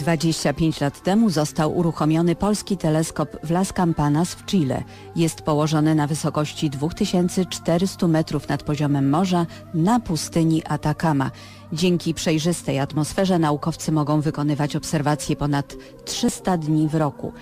25 lat temu został uruchomiony polski teleskop w Las Campanas w Chile. Jest położony na wysokości 2400 metrów nad poziomem morza na pustyni Atacama. Dzięki przejrzystej atmosferze naukowcy mogą wykonywać obserwacje ponad 300 dni w roku.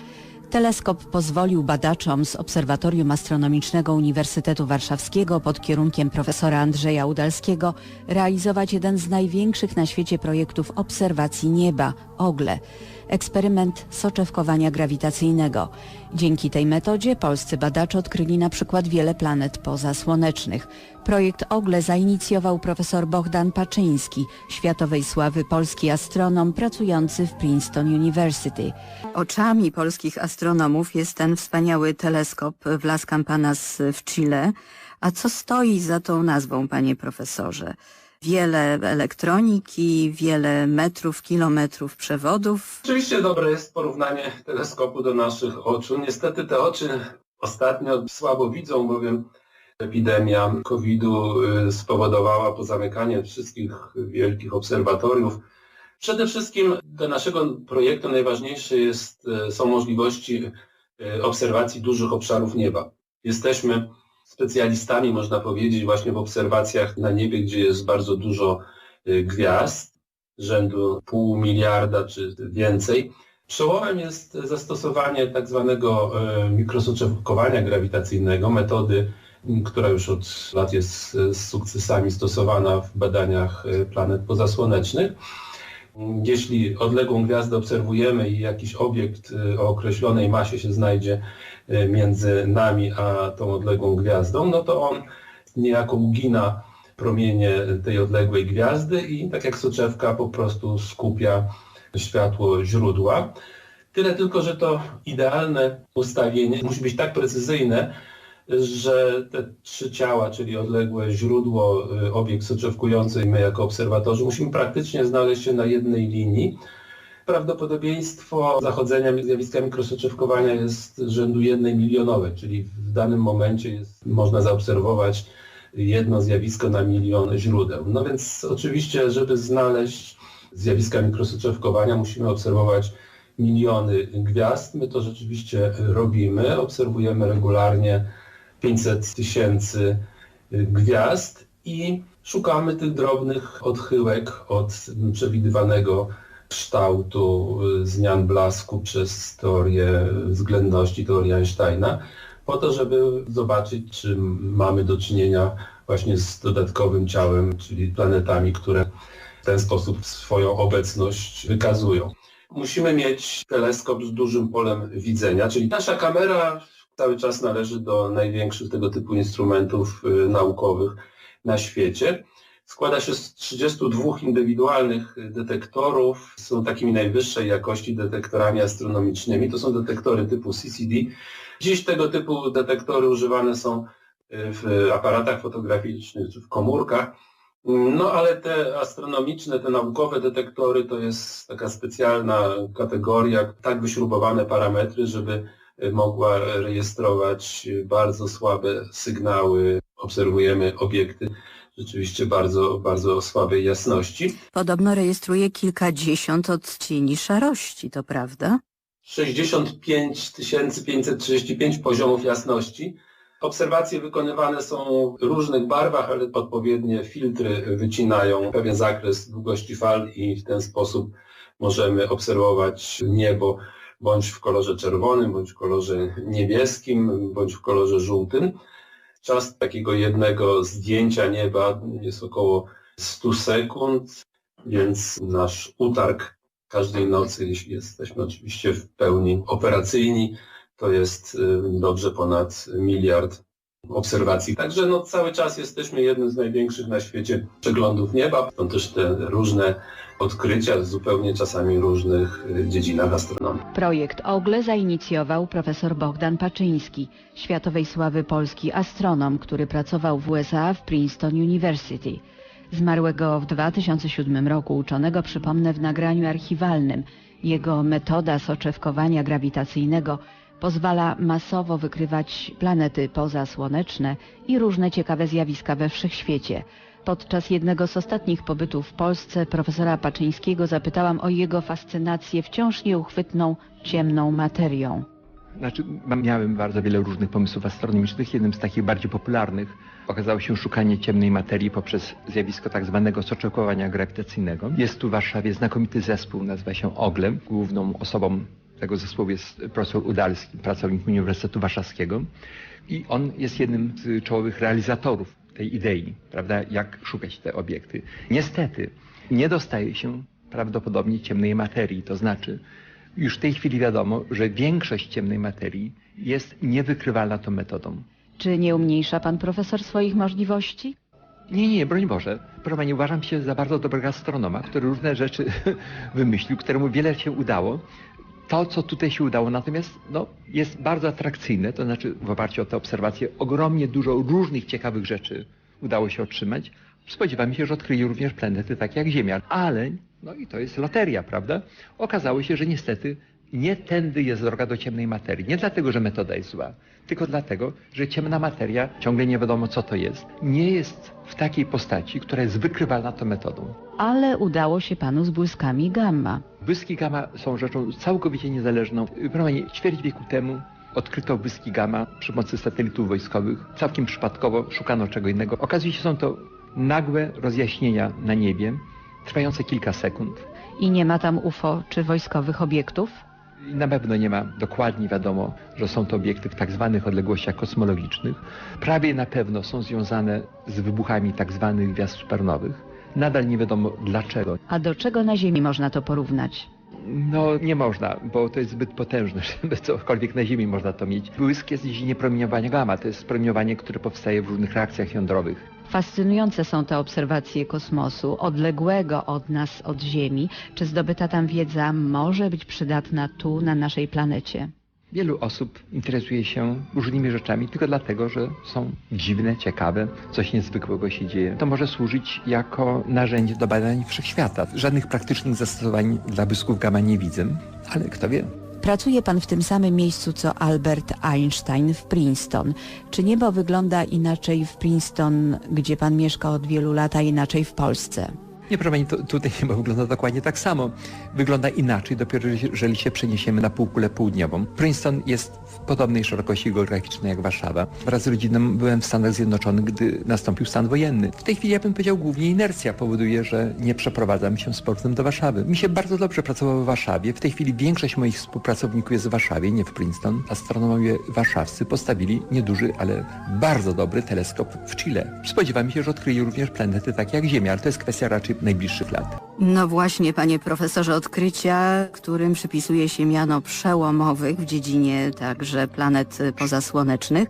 Teleskop pozwolił badaczom z Obserwatorium Astronomicznego Uniwersytetu Warszawskiego pod kierunkiem profesora Andrzeja Udalskiego realizować jeden z największych na świecie projektów obserwacji nieba, OGLE, eksperyment soczewkowania grawitacyjnego. Dzięki tej metodzie polscy badacze odkryli na przykład wiele planet pozasłonecznych. Projekt OGLE zainicjował profesor Bohdan Paczyński, światowej sławy polski astronom pracujący w Princeton University. Oczami polskich astronomów jest ten wspaniały teleskop w Las Campanas w Chile. A co stoi za tą nazwą, panie profesorze? Wiele elektroniki, wiele metrów, kilometrów przewodów. Oczywiście dobre jest porównanie teleskopu do naszych oczu. Niestety te oczy ostatnio słabo widzą, bowiem epidemia COVID-u y, spowodowała pozamykanie wszystkich wielkich obserwatoriów. Przede wszystkim dla naszego projektu najważniejsze jest, y, są możliwości y, obserwacji dużych obszarów nieba. Jesteśmy specjalistami, można powiedzieć, właśnie w obserwacjach na niebie, gdzie jest bardzo dużo gwiazd, rzędu pół miliarda czy więcej. Przełomem jest zastosowanie tak zwanego mikrosoczewkowania grawitacyjnego, metody która już od lat jest z sukcesami stosowana w badaniach planet pozasłonecznych. Jeśli odległą gwiazdę obserwujemy i jakiś obiekt o określonej masie się znajdzie między nami a tą odległą gwiazdą, no to on niejako ugina promienie tej odległej gwiazdy i tak jak soczewka po prostu skupia światło źródła. Tyle tylko, że to idealne ustawienie musi być tak precyzyjne, że te trzy ciała, czyli odległe źródło, y, obiekt soczewkujący i my jako obserwatorzy musimy praktycznie znaleźć się na jednej linii. Prawdopodobieństwo zachodzenia zjawiska mikrosoczewkowania jest rzędu jednej milionowej, czyli w danym momencie jest, można zaobserwować jedno zjawisko na milion źródeł. No więc oczywiście, żeby znaleźć zjawiska mikrosoczewkowania musimy obserwować miliony gwiazd. My to rzeczywiście robimy, obserwujemy regularnie 500 tysięcy gwiazd i szukamy tych drobnych odchyłek od przewidywanego kształtu y, zmian blasku przez teorię względności, teorię Einsteina, po to, żeby zobaczyć, czy mamy do czynienia właśnie z dodatkowym ciałem, czyli planetami, które w ten sposób swoją obecność wykazują. Musimy mieć teleskop z dużym polem widzenia, czyli nasza kamera cały czas należy do największych tego typu instrumentów y, naukowych na świecie. Składa się z 32 indywidualnych detektorów, są takimi najwyższej jakości detektorami astronomicznymi. To są detektory typu CCD. Dziś tego typu detektory używane są y, w aparatach fotograficznych czy w komórkach. No ale te astronomiczne, te naukowe detektory to jest taka specjalna kategoria, tak wyśrubowane parametry, żeby mogła rejestrować bardzo słabe sygnały. Obserwujemy obiekty rzeczywiście bardzo, bardzo słabej jasności. Podobno rejestruje kilkadziesiąt odcieni szarości, to prawda? 65 535 poziomów jasności. Obserwacje wykonywane są w różnych barwach, ale odpowiednie filtry wycinają pewien zakres długości fal i w ten sposób możemy obserwować niebo bądź w kolorze czerwonym, bądź w kolorze niebieskim, bądź w kolorze żółtym. Czas takiego jednego zdjęcia nieba jest około 100 sekund, więc nasz utarg każdej nocy, jeśli jesteśmy oczywiście w pełni operacyjni, to jest y, dobrze ponad miliard obserwacji. Także no, cały czas jesteśmy jednym z największych na świecie przeglądów nieba. Są też te różne odkrycia w zupełnie czasami różnych y, dziedzinach astronomii. Projekt OGLE zainicjował profesor Bogdan Paczyński, światowej sławy polski astronom, który pracował w USA w Princeton University. Zmarłego w 2007 roku uczonego przypomnę w nagraniu archiwalnym. Jego metoda soczewkowania grawitacyjnego pozwala masowo wykrywać planety pozasłoneczne i różne ciekawe zjawiska we wszechświecie. Podczas jednego z ostatnich pobytów w Polsce profesora Paczyńskiego zapytałam o jego fascynację wciąż nieuchwytną ciemną materią. Znaczy, miałem bardzo wiele różnych pomysłów astronomicznych. Jednym z takich bardziej popularnych okazało się szukanie ciemnej materii poprzez zjawisko tak zwanego soczekowania grawitacyjnego. Jest tu w Warszawie znakomity zespół, nazywa się OGLEM. Główną osobą tego zespołu jest profesor Udalski, pracownik Uniwersytetu Warszawskiego. I on jest jednym z czołowych realizatorów tej idei, prawda, jak szukać te obiekty. Niestety nie dostaje się prawdopodobnie ciemnej materii, to znaczy już w tej chwili wiadomo, że większość ciemnej materii jest niewykrywalna tą metodą. Czy nie umniejsza pan profesor swoich możliwości? Nie, nie, broń Boże. Proszę Pani, uważam się za bardzo dobrego astronoma, który różne rzeczy wymyślił, któremu wiele się udało. To, co tutaj się udało, natomiast no, jest bardzo atrakcyjne, to znaczy w oparciu o te obserwacje ogromnie dużo różnych ciekawych rzeczy udało się otrzymać. Spodziewamy się, że odkryje również planety takie jak Ziemia, ale, no i to jest loteria, prawda? Okazało się, że niestety nie tędy jest droga do ciemnej materii. Nie dlatego, że metoda jest zła, tylko dlatego, że ciemna materia, ciągle nie wiadomo co to jest, nie jest w takiej postaci, która jest wykrywalna tą metodą. Ale udało się panu z błyskami gamma. Błyski gamma są rzeczą całkowicie niezależną. Promienie ćwierć wieku temu odkryto błyski gamma przy pomocy satelitów wojskowych. Całkiem przypadkowo szukano czego innego. Okazuje się, są to nagłe rozjaśnienia na niebie, trwające kilka sekund. I nie ma tam UFO czy wojskowych obiektów? I na pewno nie ma dokładnie wiadomo, że są to obiekty w tak zwanych odległościach kosmologicznych. Prawie na pewno są związane z wybuchami tak zwanych gwiazd supernowych. Nadal nie wiadomo dlaczego. A do czego na Ziemi można to porównać? No nie można, bo to jest zbyt potężne, żeby cokolwiek na Ziemi można to mieć. Błysk jest dziedzinie promieniowania gamma, to jest promieniowanie, które powstaje w różnych reakcjach jądrowych. Fascynujące są te obserwacje kosmosu, odległego od nas, od Ziemi. Czy zdobyta tam wiedza może być przydatna tu, na naszej planecie? Wielu osób interesuje się różnymi rzeczami tylko dlatego, że są dziwne, ciekawe, coś niezwykłego się dzieje. To może służyć jako narzędzie do badań wszechświata. Żadnych praktycznych zastosowań dla błysków gamma nie widzę, ale kto wie. Pracuje pan w tym samym miejscu co Albert Einstein w Princeton. Czy niebo wygląda inaczej w Princeton, gdzie pan mieszka od wielu lat, a inaczej w Polsce? Nie, proszę Pani, to, tutaj niebo wygląda dokładnie tak samo. Wygląda inaczej dopiero, jeżeli się przeniesiemy na półkulę południową. Princeton jest w podobnej szerokości geograficznej jak Warszawa. Wraz z rodziną byłem w Stanach Zjednoczonych, gdy nastąpił stan wojenny. W tej chwili ja bym powiedział głównie inercja powoduje, że nie przeprowadzam się z portem do Warszawy. Mi się bardzo dobrze pracowało w Warszawie. W tej chwili większość moich współpracowników jest w Warszawie, nie w Princeton. Astronomowie warszawscy postawili nieduży, ale bardzo dobry teleskop w Chile. Spodziewamy się, że odkryje również planety takie jak Ziemia, ale to jest kwestia raczej najbliższych lat. No właśnie, panie profesorze, odkrycia, którym przypisuje się miano przełomowych w dziedzinie także planet pozasłonecznych,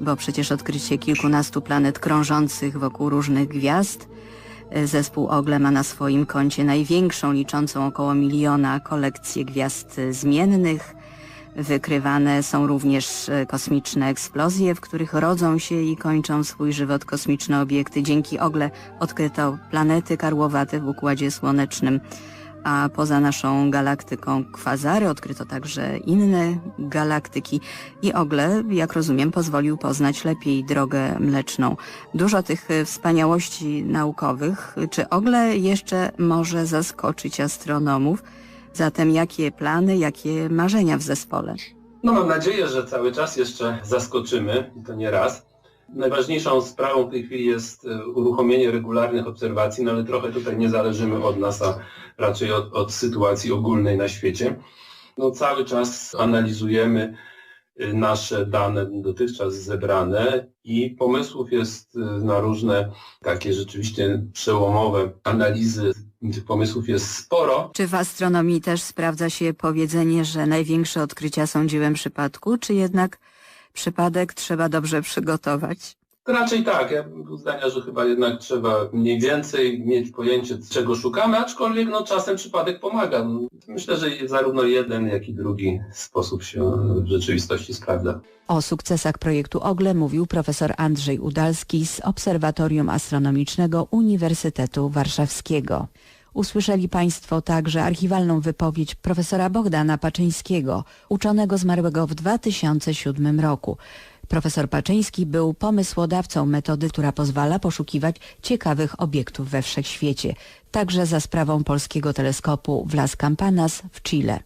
bo przecież odkrycie kilkunastu planet krążących wokół różnych gwiazd. Zespół OGLE ma na swoim koncie największą, liczącą około miliona kolekcję gwiazd zmiennych. Wykrywane są również e, kosmiczne eksplozje, w których rodzą się i kończą swój żywot kosmiczne obiekty. Dzięki ogle odkryto planety karłowate w Układzie Słonecznym, a poza naszą galaktyką kwazary odkryto także inne galaktyki i ogle, jak rozumiem, pozwolił poznać lepiej drogę mleczną. Dużo tych e, wspaniałości naukowych. Czy ogle jeszcze może zaskoczyć astronomów? Zatem jakie plany, jakie marzenia w zespole? No mam nadzieję, że cały czas jeszcze zaskoczymy i to nie raz. Najważniejszą sprawą w tej chwili jest e, uruchomienie regularnych obserwacji, no ale trochę tutaj nie zależymy od nas, a raczej od, od sytuacji ogólnej na świecie. No cały czas analizujemy nasze dane dotychczas zebrane i pomysłów jest e, na różne takie rzeczywiście przełomowe analizy tych pomysłów jest sporo. Czy w astronomii też sprawdza się powiedzenie, że największe odkrycia są dziełem przypadku, czy jednak przypadek trzeba dobrze przygotować? Raczej tak. Ja bym był zdania, że chyba jednak trzeba mniej więcej mieć pojęcie, czego szukamy, aczkolwiek no, czasem przypadek pomaga. Myślę, że zarówno jeden, jak i drugi sposób się w rzeczywistości sprawdza. O sukcesach projektu OGLE mówił profesor Andrzej Udalski z Obserwatorium Astronomicznego Uniwersytetu Warszawskiego. Usłyszeli Państwo także archiwalną wypowiedź profesora Bogdana Paczyńskiego, uczonego zmarłego w 2007 roku. Profesor Paczyński był pomysłodawcą metody, która pozwala poszukiwać ciekawych obiektów we wszechświecie, także za sprawą polskiego teleskopu w Las Campanas w Chile.